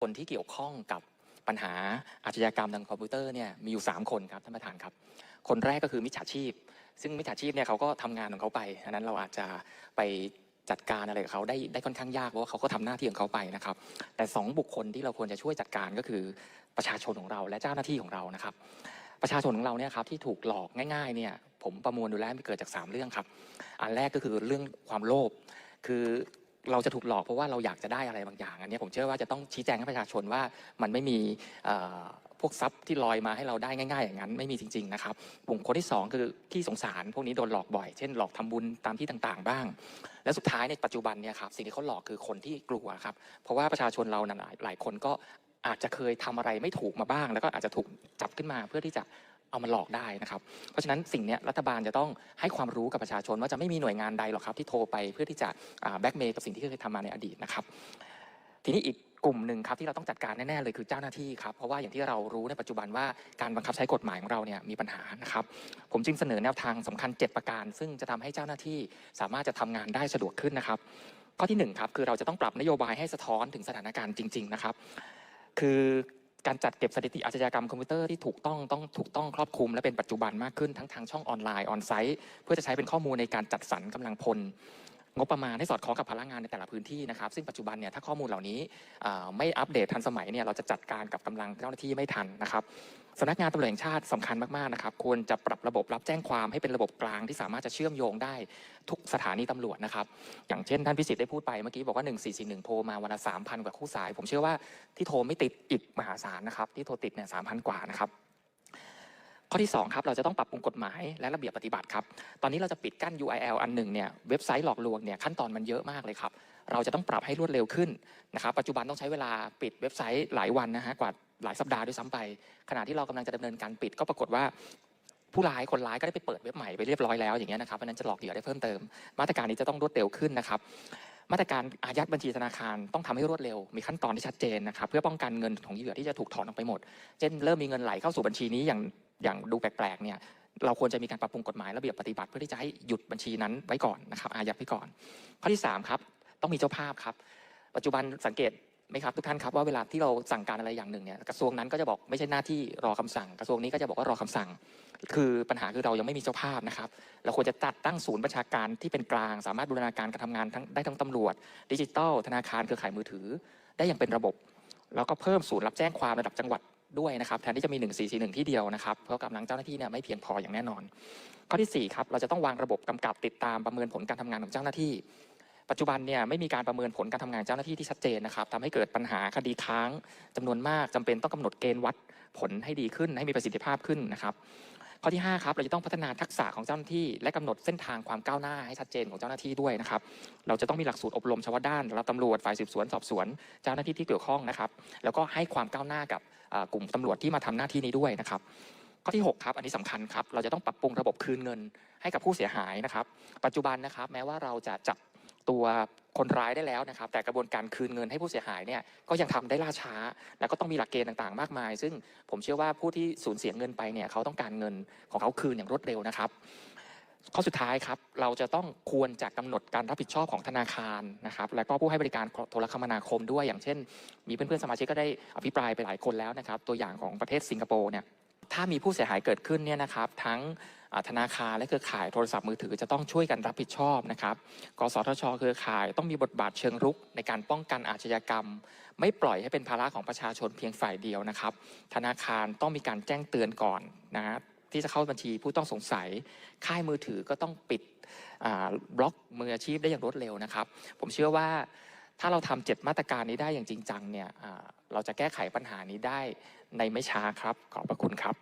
คนที่เกี่ยวข้องกับปัญหาอาชญากรรมทางคอมพิวเตอร์เนี่ยมีอยู่ 3 คนครับท่านประธานครับ คนแรกก็คือมิจฉาชีพ ซึ่งมิจฉาชีพเนี่ยเขาก็ทำงานของเขาไปอันนั้นเราอาจจะไปจัดการอะไรกับเขาได้ได้ค่อนข้างยากเพราะว่าเขาก็ทำหน้าที่ของเขาไปนะครับ แต่ 2 บุคคลที่เราควรจะช่วยจัดการก็คือประชาชนของเราและเจ้าหน้าที่ของเรานะครับ ประชาชนของเราเนี่ยครับที่ถูกหลอกง่ายๆเนี่ยผมประมวลดูแล้วมันเกิดจาก 3 เรื่องครับ อันแรกก็คือเรื่องความโลภคือ เราจะถูกหลอกเพราะว่าเราอยากจะได้อะไรบางอย่าง อันนี้ผมเชื่อว่าจะต้องชี้แจงให้ประชาชนว่ามันไม่มีพวกทรัพย์ที่ลอยมาให้เราได้ง่าย ๆ อย่างนั้นไม่มีจริงๆนะครับกลุ่มคนที่ 2 คือที่สงสารพวกนี้โดนหลอกบ่อยเช่นหลอกทำบุญตามที่ต่างๆ บ้าง และสุดท้ายในปัจจุบันเนี่ยครับสิ่งที่เขาหลอกคือคนที่กลัวครับเพราะว่าประชาชนเราหลายหลายคนก็อาจจะเคยทำอะไรไม่ถูกมาบ้าง แล้วก็อาจจะถูกจับขึ้นมาเพื่อที่จะ เอามาหลอกได้นะครับ เพราะฉะนั้นสิ่งนี้รัฐบาลจะต้องให้ความรู้กับประชาชนว่าจะไม่มีหน่วยงานใดหรอกครับที่โทรไปเพื่อที่จะแบ็กเมย์กับสิ่งที่เคยทำมาในอดีตนะครับ ทีนี้อีกกลุ่มหนึ่งครับที่เราต้องจัดการแน่ๆเลยคือเจ้าหน้าที่ครับเพราะว่าอย่างที่เรารู้ในปัจจุบันว่าการบังคับใช้กฎหมายของเราเนี่ยมีปัญหานะครับ ผมจึงเสนอแนวทางสำคัญ 7 ประการ ซึ่งจะทำให้เจ้าหน้าที่สามารถจะทำงานได้สะดวกขึ้นนะครับ ข้อที่หนึ่งครับคือเราจะต้องปรับนโยบายให้สะท้อนถึงสถานการณ์จริง ๆ นะครับ คือ การจัดเก็บสถิติอาชญากรรมคอมพิวเตอร์ที่ถูกต้องต้องถูกต้องครอบคลุมและเป็นปัจจุบันมากขึ้นทั้งทางช่องออนไลน์ออนไซต์ เพื่อจะใช้เป็นข้อมูลในการจัดสรรกำลังพล งบประมาณให้สอดคล้องกับพลังงานในแต่ละพื้นที่นะครับซึ่งปัจจุบันเนี่ยถ้าข้อมูลเหล่านี้ไม่อัปเดตทันสมัยเนี่ยเราจะจัดการกับกำลังเจ้าหน้าที่ไม่ทันนะครับสำนักงานตำรวจแห่งชาติสำคัญมากๆนะครับควรจะปรับระบบรับแจ้งความให้เป็นระบบกลางที่สามารถจะเชื่อมโยงได้ทุกสถานีตำรวจนะครับ อย่างเช่นท่านพิสิทธิ์ได้พูดไปเมื่อกี้บอกว่า 1441 โทรมาวันละ3,000 กว่าคู่สาย ผมเชื่อว่าที่โทรไม่ติดอีกมหาศาลนะครับที่โทรติดเนี่ย3,000 กว่านะครับ ข้อที่ 2 ครับ เราจะต้องปรับปรุงกฎหมายและระเบียบปฏิบัติครับ ตอนนี้เราจะปิดกั้น URL อันหนึ่งเนี่ยเว็บไซต์หลอกลวงเนี่ยขั้นตอนมันเยอะมากเลยครับ เราจะต้องปรับให้รวดเร็วขึ้นนะครับ ปัจจุบันต้องใช้เวลาปิดเว็บไซต์หลายวันนะฮะกว่าหลายสัปดาห์ด้วยซ้ำไป ขณะที่เรากำลังจะดำเนินการปิดก็ปรากฏว่าผู้ร้ายคนร้ายก็ได้ไปเปิดเว็บใหม่ไปเรียบร้อยแล้วอย่างเงี้ยนะครับเพราะนั้นจะหลอกเหยื่อได้เพิ่มเติม มาตรการนี้จะต้องรวดเร็วขึ้นนะครับมาตรการอายัดบัญชีธนาคารต้องทำให้รวดเร็ว มีขั้นตอนที่ชัดเจนนะครับเพื่อป้องกันเงินของเหยื่อที่จะถูกถอนออกไปหมด เช่นเริ่มมีเงินไหลเข้าสู่บัญชีนี้อย่าง อย่างดูแปลกๆเนี่ยเราควรจะมีการปรับปรุงกฎหมายระเบียบปฏิบัติเพื่อที่จะให้หยุดบัญชีนั้นไว้ก่อนนะครับอายัดไว้ก่อน ข้อที่สามครับต้องมีเจ้าภาพครับ ปัจจุบันสังเกตไหมครับทุกท่านครับว่าเวลาที่เราสั่งการอะไรอย่างหนึ่งเนี่ยกระทรวงนั้นก็จะบอกไม่ใช่หน้าที่รอคำสั่ง กระทรวงนี้ก็จะบอกว่ารอคำสั่ง คือปัญหาคือเรายังไม่มีเจ้าภาพนะครับ เราควรจะจัดตั้งศูนย์ประชาการที่เป็นกลาง สามารถบูรณาการการทำงานทั้งได้ทั้งตำรวจ ดิจิทัล ธนาคารเครือข่ายมือถือ ได้อย่างเป็นระบบ แล้วก็เพิ่มศูนย์รับแจ้งความระดับจังหวัด ด้วยนะครับแทนที่จะมี 1441 ที่เดียวนะครับเพราะกำลังเจ้าหน้าที่เนี่ยไม่เพียงพออย่างแน่นอน ข้อที่4ครับเราจะต้องวางระบบกำกับติดตามประเมินผลการทำงานของเจ้าหน้าที่ ปัจจุบันเนี่ยไม่มีการประเมินผลการทำงานเจ้าหน้าที่ที่ชัดเจนนะครับทำให้เกิดปัญหาคดีค้างจำนวนมากจำเป็นต้องกำหนดเกณฑ์วัดผลให้ดีขึ้น ให้มีประสิทธิภาพขึ้นนะครับ ข้อที่ 5 ครับ เราจะต้องพัฒนาทักษะของเจ้าหน้าที่ และกำหนดเส้นทางความก้าวหน้าให้ชัดเจนของเจ้าหน้าที่ด้วยนะครับ เราจะต้องมีหลักสูตรอบรมเฉพาะด้านเราตำรวจฝ่ายสืบสวนสอบสวน เจ้าหน้าที่ที่เกี่ยวข้องนะครับ แล้วก็ให้ความก้าวหน้ากับกลุ่มตำรวจที่มาทำหน้าที่นี้ด้วยนะครับข้อที่ 6 ครับ อันนี้สำคัญครับ เราจะต้องปรับปรุงระบบคืนเงินให้กับผู้เสียหายนะครับ ปัจจุบันนะครับ แม้ว่าเราจะจับ ตัวคนร้ายได้แล้วนะครับ แต่กระบวนการคืนเงินให้ผู้เสียหายเนี่ยก็ยังทำได้ล่าช้า แล้วก็ต้องมีหลักเกณฑ์ต่างๆ มากมาย ซึ่งผมเชื่อว่าผู้ที่สูญเสียเงินไปเนี่ยเขาต้องการเงินของเขาคืนอย่างรวดเร็วนะครับข้อสุดท้ายครับ เราจะต้องควรจะกำหนดการรับผิดชอบของธนาคารนะครับ และก็ผู้ให้บริการโทรคมนาคมด้วย อย่างเช่น มีเพื่อนๆสมาชิกก็ได้อภิปรายไปหลายคนแล้วนะครับ ตัวอย่างของประเทศสิงคโปร์เนี่ย ถ้ามีผู้เสียหายเกิดขึ้นเนี่ยนะครับทั้งธนาคารและเครือข่ายโทรศัพท์มือถือจะต้องช่วยกันรับผิดชอบนะครับ กสทช เครือข่ายต้องมีบทบาทเชิงรุกในการป้องกันอาชญากรรม ไม่ปล่อยให้เป็นภาระของประชาชนเพียงฝ่ายเดียวนะครับ ธนาคารต้องมีการแจ้งเตือนก่อนนะฮะที่จะเข้าบัญชีผู้ต้องสงสัย ค่ายมือถือก็ต้องปิดบล็อกมืออาชีพได้อย่างรวดเร็วนะครับ ผมเชื่อว่า ถ้าเราทำเจ็ดมาตรการนี้ได้อย่างจริงจังเนี่ยเราจะแก้ไขปัญหานี้ได้ในไม่ช้าครับ ขอบพระคุณครับ